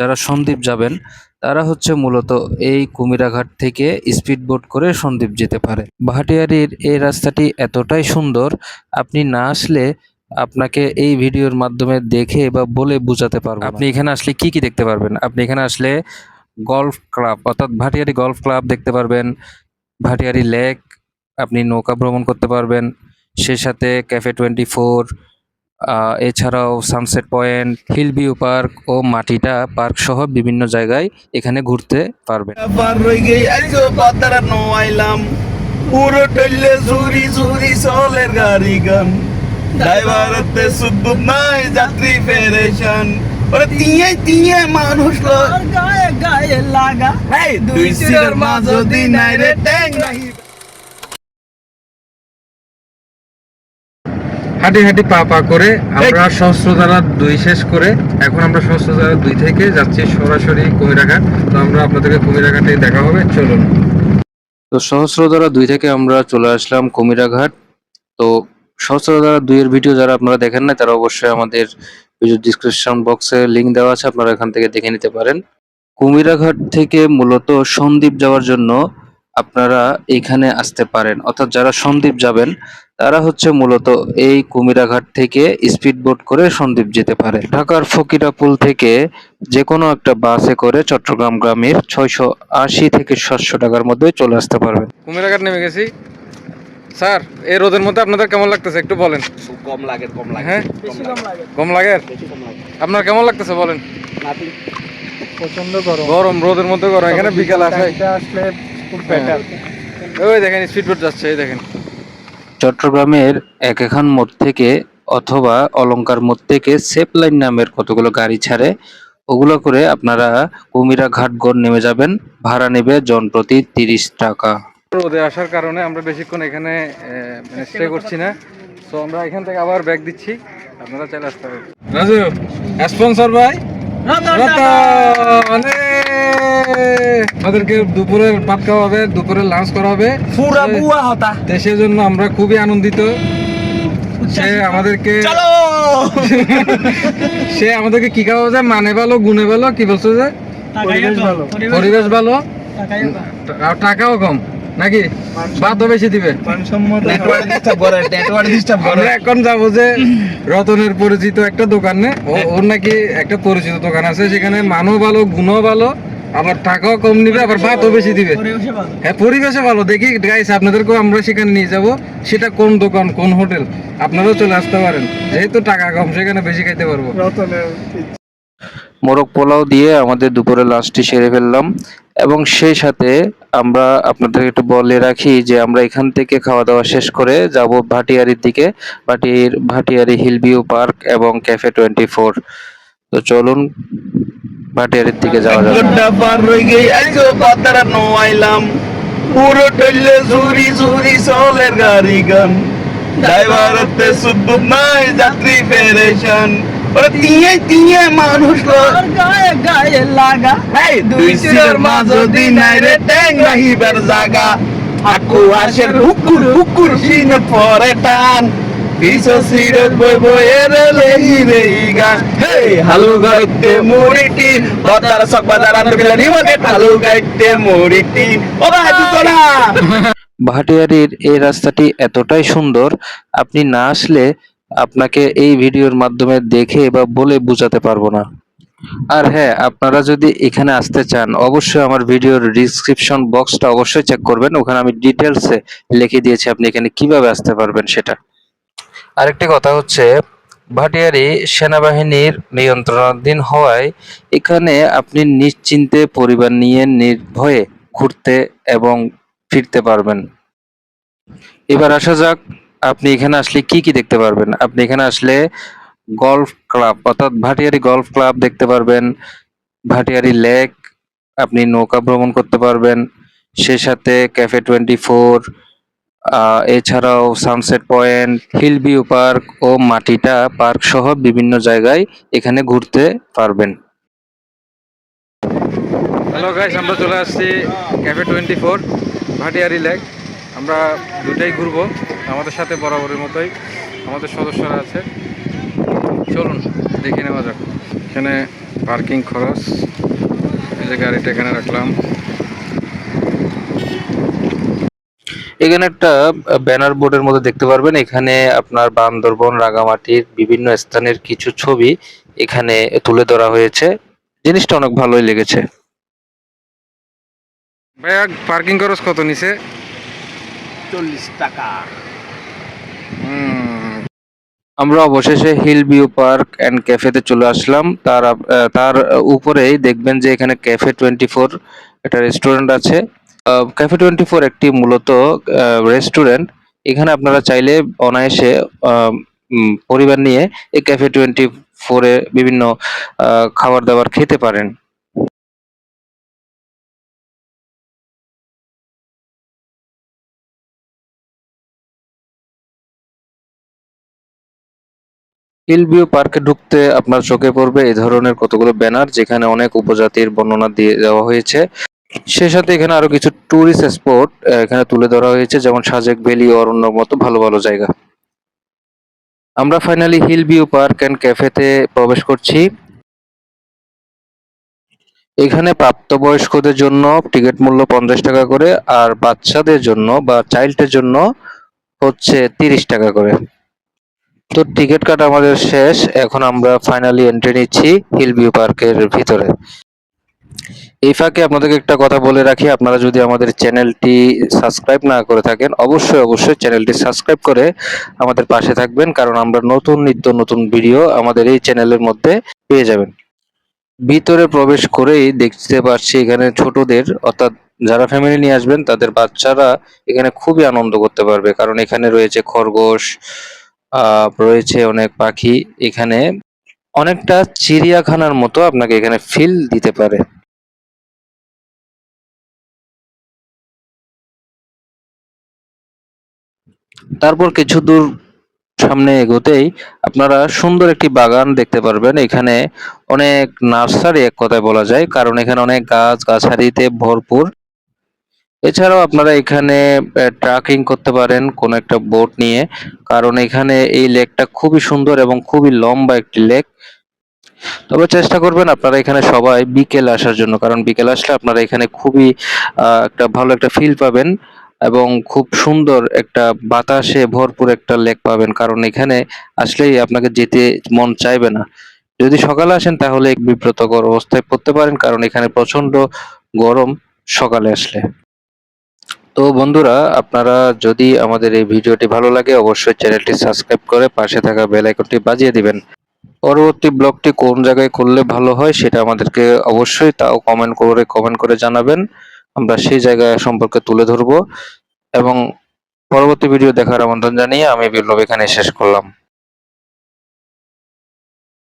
যারা সন্দ্বীপ যাবেন, তারা হচ্ছে মূলত এই কুমিরাঘাট থেকে স্পিড বোট করে সন্দ্বীপ যেতে পারে। ভাটিয়ারির এই রাস্তাটি এতটাই সুন্দর, আপনি না আসলে আপনাকে এই ভিডিওর মাধ্যমে দেখে বা বলে বোঝাতে পারব আপনি এখানে আসলে কি কি দেখতে পারবেন? আপনি এখানে আসলে গলফ ক্লাব অর্থাৎ ভাটিয়ারি গলফ ক্লাব দেখতে পারবেন, ভাটিয়ারি লেক আপনি নৌকা ভ্রমণ করতে পারবেন সেই সাথে ক্যাফে টোয়েন্টি ফোর এছাড়াও sunset point hill view park ও মাটিটা পার্ক সহ বিভিন্ন জায়গায় এখানে ঘুরতে পারবেন। পার টইলে জুরি জুরি চলের গাড়ি গান। ড্রাইভারতে নাই যাত্রী ফেরেশন। ওরে তিয়ে তিয়ে মানুষ গায়ে গায়ে লাগা। দুই সিরের মাঝ রে ট্যাং নাহি হাঁটি হাঁটি পা পা করে আমরা সহস্রধারা দুই শেষ করে এখন আমরা সহস্রধারা দুই থেকে যাচ্ছি সরাসরি কুমিরাঘাট তো আমরা আপনাদেরকে কুমিরাঘাটে দেখা হবে চলুন। তো সহস্রধারা দুই থেকে আমরা চলে আসলাম কুমিরাঘাট তো সহস্রধারা দুইয়ের ভিডিও যারা আপনারা দেখেন না তারা অবশ্যই আমাদের ভিডিও ডিসক্রিপশন বক্সে লিংক দেওয়া আছে আপনারা এখান থেকে দেখে নিতে পারেন। কুমিরাঘাট থেকে মূলত সন্দ্বীপ যাওয়ার জন্য আপনারা এখানে আসতে পারেন। অর্থাৎ যারা সন্দ্বীপ যাবেন তারা হচ্ছে মূলত এই কুমিরাঘাট থেকে স্পিড বোট করে সন্দ্বীপ যেতে পারে। ঢাকার ফকিরাপুল থেকে যে কোনো একটা বাসে করে চট্টগ্রাম গ্রামের ছয়শো আশি থেকে সাতশো টাকার মধ্যে চলে আসতে পারবেন। কুমিরাঘাট নেমে গেছি। স্যার এই রোদের মধ্যে আপনাদের কেমন লাগতেছে? একটু বলেন। কম লাগে কম লাগে হ্যাঁ? কম লাগে। কম লাগে? বেশি কম লাগে। আপনার কেমন লাগতেছে বলেন? প্রচণ্ড গরম। গরম রোদের মধ্যে গরম। এখানে বিকাল আসে আসলে খুব বেটার ওই দেখেন স্পিড বোট যাচ্ছে এই দেখেন। চট্টগ্রামের এক এখান মোড় থেকে অথবা অলঙ্কার মোড় থেকে সেফ লাইন নামের কতগুলো গাড়ি ছাড়ে ওগুলো করে আপনারা কুমিরা ঘাটগড় নেমে যাবেন। ভাড়া নেবে জন প্রতি তিরিশ টাকা। রোদে আসার কারণে আমরা বেশিক্ষণ এখানে স্টে করছি না। তো আমরা এখান থেকে আবার ব্যাগ দিচ্ছি। আপনারা চাইলে আসতে হবে রাজু স্পন্সর ভাই? রতন! আমাদেরকে দুপুরের ভাত খাওয়া হবে দুপুরের লাঞ্চ করা হবে। পুরা বুয়া হতা। তো সেজন্য আমরা খুবই আনন্দিত। সে আমাদেরকে চলো! সে আমাদেরকে কি খাওয়া যায় মানে ভালো গুণে ভালো কি বলছো যে? পরিবেশ ভালো। টাকাও কম নাকি? ভাতও বেশি দিবে। আমরা এখন যাব যে রতনের পরিচিত একটা দোকানে। ও- ওর নাকি একটা পরিচিত দোকান আছে সেখানে মানও ভালো গুণও ভালো। আবার টাকাও কম নিবে আবার ভাতও বেশি দিবে। হ্যাঁ পরিবেশে ভালো। দেখি গাইস আপনাদেরকেও আমরা সেখানে নিয়ে যাব। সেটা কোন দোকান কোন হোটেল? আপনারাও চলে আসতে পারেন। যেহেতু টাকা কম সেখানে বেশি খাইতে পারব। মোরগ পোলাও দিয়ে আমাদের দুপুরে লাঞ্চটি সেরে ফেললাম। এবং সেই সাথে আমরা আপনাদের একটু বলে রাখি যে আমরা এখান থেকে খাওয়া দাওয়া শেষ করে যাব ভাটিয়ারির দিকে ভাটির ভাটিয়ারি হিলভিউ পার্ক এবং ক্যাফে টোয়েন্টি ফোর। তো চলুন ভাটিয়ারির দিকে যাওয়া যাবে। ঘণ্টা পার রই গই আইজো পাতারা নো আইলাম পুরো টইলে জুরি জুরি চলের গাড়ি গান। ড্রাইভারতে সুদ্দুপ নাই যাত্রী ফেরেশন তিয়ে তিয়ে মানুষ গায়ে গায়ে লাগা। এই দুই সিরের মাঝ দি নাই রে ট্যাং জাগা। আকু আসের হুকুর হুকুর সিনে পরে টান। সিরের বই লেহি হে হালু গাইতে মুড়িটি। সক বাজার নিমকে হালু গাইতে মুড়িটি। ও ভাই ভাটিয়ারির এই রাস্তাটি এতটাই সুন্দর, আপনি না আসলে আপনাকে এই ভিডিওর মাধ্যমে দেখে বা বলে বোঝাতে পারব না। আর হ্যাঁ আপনারা যদি এখানে আসতে চান, অবশ্যই আমার ভিডিওর ডিসক্রিপশন বক্সটা অবশ্যই চেক করবেন। ওখানে আমি ডিটেলসে লিখে দিয়েছি আপনি এখানে কীভাবে আসতে পারবেন সেটা। আরেকটি কথা হচ্ছে, ভাটিয়ারি সেনাবাহিনীর নিয়ন্ত্রণাধীন হওয়ায় এখানে আপনি নিশ্চিন্তে পরিবার নিয়ে নির্ভয়ে ঘুরতে এবং ফিরতে পারবেন। এবার আসা যাক, আপনি এখানে আসলে কি কি দেখতে পারবেন? আপনি এখানে আসলে গলফ ক্লাব অর্থাৎ ভাটিয়ারি গলফ ক্লাব দেখতে পারবেন, ভাটিয়ারি লেক আপনি নৌকা ভ্রমণ করতে পারবেন, সে সাথে ক্যাফে টোয়েন্টি ফোর এছাড়াও sunset point hill view park ও মাটিটা পার্ক সহ বিভিন্ন জায়গায় এখানে ঘুরতে পারবেন। হ্যালো গাইস আমরা চলে আসছি cafe twenty four Bhatiari lake. আমরা দুটাই ঘুরবো, আমাদের সাথে বরাবরের মতোই আমাদের সদস্যরা আছে। চলুন, দেখে নেওয়া যাক। এখানে পার্কিং খরচ, এই যে গাড়িটা এখানে রাখলাম। এখানে একটা ব্যানার বোর্ডের মধ্যে দেখতে পারবেন। এখানে আপনার বান্দরবন রাঙামাটির বিভিন্ন স্থানের কিছু ছবি এখানে তুলে ধরা হয়েছে। জিনিসটা অনেক ভালোই লেগেছে। ভাইয়া পার্কিং খরচ কত নিছে? চল্লিশ টাকা। হুম, আমরা অবশেষে হিল ভিউ পার্ক অ্যান্ড ক্যাফেতে চলে আসলাম। তার আপ- তার উপরেই দেখবেন যে এখানে ক্যাফে টোয়েন্টি ফোর একটা রেস্টুরেন্ট আছে। ক্যাফে টোয়েন্টি ফোর একটি মূলত রেস্টুরেন্ট এখানে আপনারা চাইলে অনায়াসে পরিবার নিয়ে এই ক্যাফে টোয়েন্টি ফোরে বিভিন্ন খাবার দাবার খেতে পারেন। হিল ভিউ পার্কে ঢুকতে আপনার চোখে পড়বে এই ধরনের কতগুলো ব্যানার, যেখানে অনেক উপজাতির বর্ণনা দিয়ে দেওয়া হয়েছে। সে সাথে এখানে আরও কিছু টুরিস্ট স্পট এখানে তুলে ধরা হয়েছে, যেমন সাজেক ভ্যালি অরণ্যর মতো ভালো ভালো জায়গা। আমরা finally hill view park and ক্যাফেতে প্রবেশ করছি। এখানে প্রাপ্তবয়স্কদের জন্য টিকিট মূল্য পঞ্চাশ টাকা করে, আর বাচ্চাদের জন্য বা চাইল্ডের জন্য হচ্ছে তিরিশ টাকা করে। তো টিকিট কাটা আমাদের শেষ, এখন আমরা ফাইনালি এন্ট্রি নিচ্ছি হিল ভিউ পার্কের ভিতরে। এই ফাঁকে আপনাদেরকে একটা কথা বলে রাখি। আপনারা যদি আমাদের চ্যানেলটি সাবস্ক্রাইব না করে থাকেন, অবশ্যই অবশ্যই চ্যানেলটি সাবস্ক্রাইব করে আমাদের পাশে থাকবেন, কারণ আমরা নতুন, নিত্য নতুন ভিডিও আমাদের এই চ্যানেলের মধ্যে পেয়ে যাবেন। ভিতরে প্রবেশ করেই দেখতে পাচ্ছি এখানে ছোটদের, অর্থাৎ যারা ফ্যামিলি নিয়ে আসবেন, তাদের বাচ্চারা এখানে খুবই আনন্দ করতে পারবে, কারণ এখানে রয়েছে খরগোশ রয়েছে অনেক পাখি। এখানে অনেকটা চিড়িয়াখানার মতো আপনাকে এখানে ফিল দিতে পারে। তারপর কিছু দূর সামনে এগোতেই আপনারা সুন্দর একটি বাগান দেখতে পারবেন। এখানে অনেক নার্সারি এক কথায় বলা যায়, কারণ এখানে অনেক গাছ, গাছালিতে ভরপুর। এছাড়াও আপনারা এখানে ট্রাকিং করতে পারেন কোন একটা বোট নিয়ে, কারণ এখানে এই লেকটা খুবই সুন্দর এবং খুবই লম্বা একটি লেক। তবে চেষ্টা করবেন আপনারা এখানে সবাই বিকেল আসার জন্য, কারণ বিকেল আসলে আপনারা এখানে খুবই একটা ভালো একটা ফিল পাবেন। এবং খুব সুন্দর একটা বাতাসে ভরপুর একটা লেক পাবেন। কারণ এখানে আসলেই আপনাকে যেতে মন চাইবে না। যদি সকালে আসেন তাহলে এক বিব্রতকর অবস্থায় পড়তে পারেন, কারণ এখানে প্রচণ্ড গরম সকালে আসলে। তো বন্ধুরা, আপনারা যদি আমাদের এই ভিডিওটি ভালো লাগে, অবশ্যই চ্যানেলটি সাবস্ক্রাইব করে পাশে থাকা বেল আইকনটি বাজিয়ে দিবেন। পরবর্তী ব্লগটি কোন জায়গায় করলে ভালো হয় সেটা আমাদেরকে অবশ্যই তাও কমেন্ট করে কমেন্ট করে জানাবেন। আমরা সেই জায়গা সম্পর্কে তুলে ধরবো এবং পরবর্তী ভিডিও দেখার আমন্ত্রণ জানিয়ে আমি বিপ্লব এখানে শেষ করলাম।